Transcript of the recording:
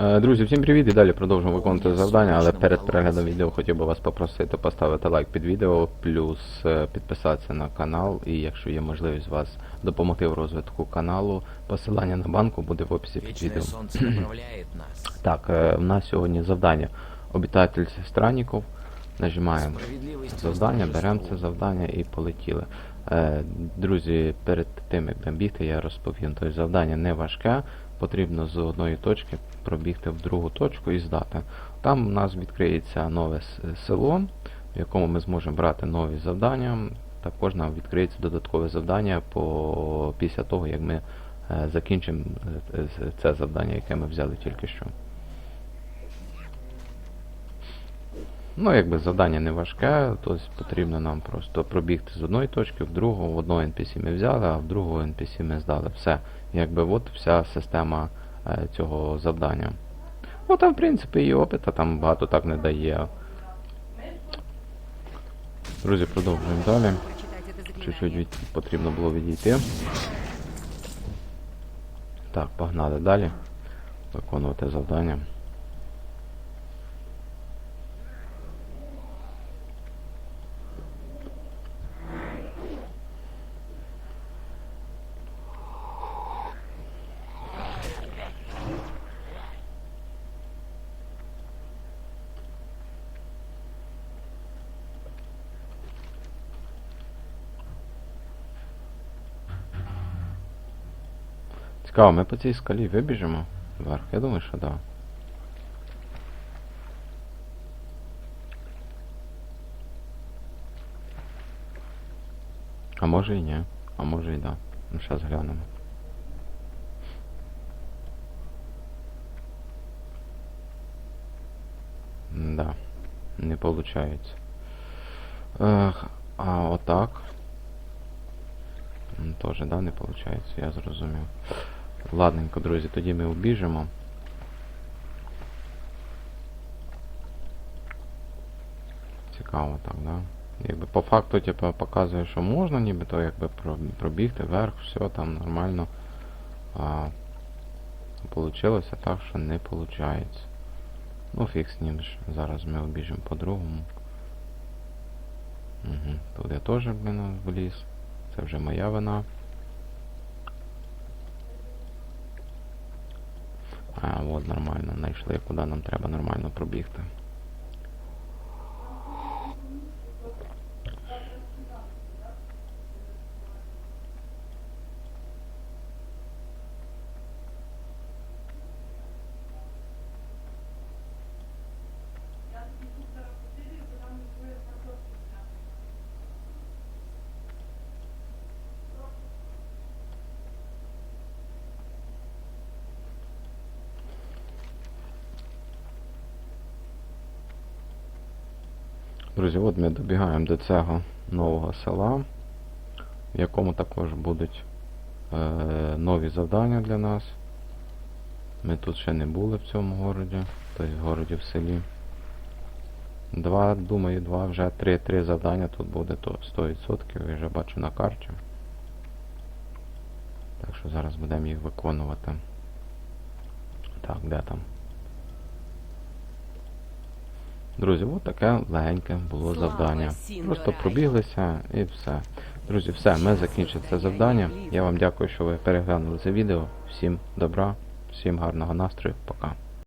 Е, Друзі, всім привіт і далі продовжуємо виконувати завдання, але перед переглядом відео хотів би вас попросити поставити лайк під відео, плюс е, підписатися на канал, і якщо є можливість вас допомогти в розвитку каналу, посилання на банку буде в описі під відео. Так, е, в нас сьогодні завдання обітатель странників. Нажимаємо завдання, беремо це завдання і полетіли. Друзі, перед тим як будемо бігти, я розповім. Тобто завдання не важке, потрібно з одної точки пробігти в другу точку і здати. Там у нас відкриється нове село, в якому ми зможемо брати нові завдання. Також нам відкриється додаткове завдання по, після того, як ми е, закінчимо е, це завдання, яке ми взяли тільки що. Ну, якби завдання не важке, то потрібно нам просто пробігти з одної точки в другу. В одного NPC ми взяли, а в другого NPC ми здали. Все. Якби от вся система цього завдання. Ну там, в принципі, і опита там багато так не дає. Друзі, продовжуємо далі. Чуть-чуть потрібно було відійти. Так, погнали далі. Виконувати завдання. Цікаво, ми по цій скалі вибіжимо вверх. Я думаю, що. Да. А може і ні. А може і да. Ну зараз глянемо. Да, не получается. Ех, а отак. Тоже, да, не получается, я зрозумів. Ладненько, друзі, тоді ми обіжимо. Цікаво так, да? Якби по факту, типу, показує, що можна, нібито якби пробігти вверх, все там нормально. Получилося так, що не виходить. Ну, фіг з ним ж. Зараз ми обіжимо по-другому. Угу. Тут я теж, блін, вліз. Це вже моя вина. А, нормально, знайшли, куди нам треба нормально пробігти. Друзі, от ми добігаємо до цього нового села, в якому також будуть е, нові завдання для нас. Ми тут ще не були в цьому городі, тобто в городі в селі. Два, думаю, два, вже три, три завдання тут буде то 100%, я вже бачу на карті. Так що зараз будемо їх виконувати. Так, де там? Друзі, от таке легеньке було завдання. Просто пробіглися і все. Друзі, все, ми закінчили це завдання. Я вам дякую, що ви переглянули це відео. Всім добра, всім гарного настрою, пока.